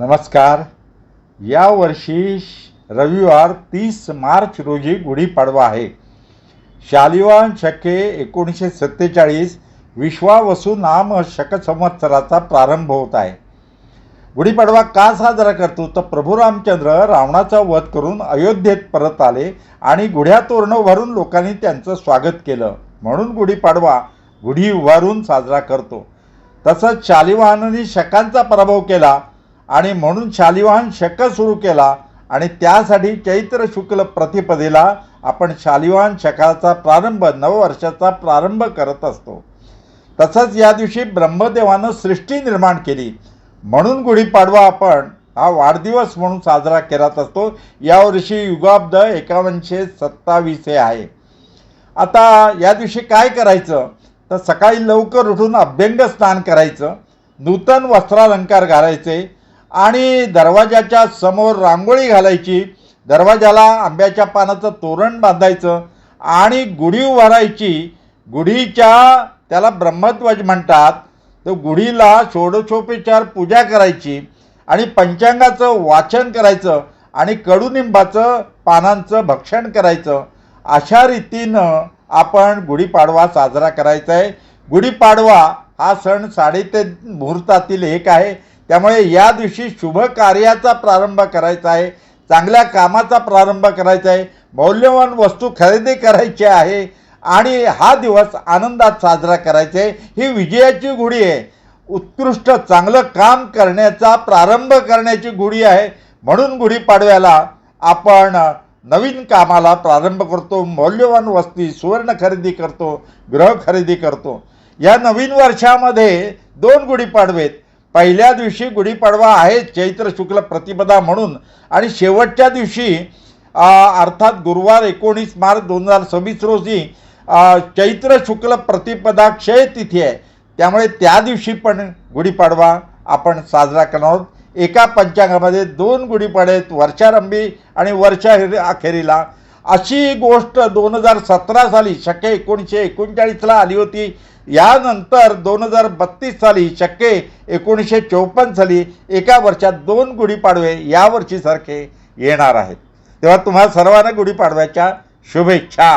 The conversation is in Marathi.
नमस्कार. यावर्षी श- रविवार तीस मार्च रोजी गुढीपाडवा आहे. शालिवान शके एकोणीसशे सत्तेचाळीस विश्वावसू नाम शक संवत्सराचा प्रारंभ होत आहे. गुढीपाडवा का साजरा करतो? तर प्रभू रामचंद्र रावणाचा वध करून अयोध्येत परत आले आणि गुढ्या तोरणं भरून लोकांनी त्यांचं स्वागत केलं. म्हणून गुढीपाडवा गुढी उभारून साजरा करतो. तसंच शालिवाहनांनी शकांचा पराभव केला. आणि म्हणून शालिवाहन शक सुरू केला आणि त्यासाठी चैत्र शुक्ल प्रतिपदेला आपण शालिवाहन शकाचा प्रारंभ नववर्षाचा प्रारंभ करत असतो. तसंच या दिवशी ब्रह्मदेवानं सृष्टी निर्माण केली. म्हणून गुढीपाडवा आपण हा वाढदिवस म्हणून साजरा करत असतो. यावर्षी युगाब्द एकावनशे सत्तावीस हे आहे. आता या दिवशी काय करायचं? तर सकाळी लवकर उठून अभ्यंग स्नान करायचं. नूतन वस्त्रालंकार घालायचे. आणि दरवाजाच्या समोर रांगोळी घालायची दरवाजाला आंब्याच्या पानाचं तोरण बांधायचं आणि गुढी उभारायची. गुढीच्या त्याला ब्रह्मध्वज म्हणतात. तर गुढीला षोडशोपचार पूजा करायची आणि पंचांगाचं वाचन करायचं आणि कडुनिंबाचं पानांचं भक्षण करायचं. अशा रीतीनं आपण गुढीपाडवा साजरा करायचा आहे. गुढीपाडवा हा सण साडेतीन मुहूर्तातील एक आहे. त्यामुळे या दिवशी शुभ कार्याचा प्रारंभ करायचा आहे चांगल्या कामाचा प्रारंभ करायचा आहे मौल्यवान वस्तू खरेदी करायची आहे आणि हा दिवस आनंदात साजरा करायचा आहे. ही विजयाची गुढी आहे. उत्कृष्ट चांगलं काम करण्याचा प्रारंभ करण्याची गुढी आहे. म्हणून गुढीपाडव्याला आपण नवीन कामाला प्रारंभ करतो मौल्यवान वस्ती सुवर्ण खरेदी करतो ग्रह खरेदी करतो. या नवीन वर्षामध्ये दोन गुढीपाडवेत पहिल्या दिवशी गुढीपाडवा आहे चैत्र शुक्ल प्रतिपदा म्हणून. आणि शेवटच्या दिवशी अर्थात गुरुवार एकोणीस मार्च दोन हजार सव्वीस रोजी चैत्र शुक्ल प्रतिपदा क्षय तिथी आहे. त्यामुळे त्या दिवशी पण गुढीपाडवा आपण साजरा करणार आहोत. एका पंचांगामध्ये दोन गुढीपाडे आहेत वर्षारंभी आणि वर्षा अखेरीला अशी गोष्ट दोन हजार सतरा साली शक्के एकोणीसशे एकोणचाळीसला आली होती. यानंतर दोन हजार बत्तीस साली शक्के एकोणीसशे चौपन्न साली एका वर्षात दोन गुढीपाडवे यावर्षीसारखे येणार आहेत. तेव्हा तुम्हा सर्वांना गुढीपाडव्याच्या शुभेच्छा.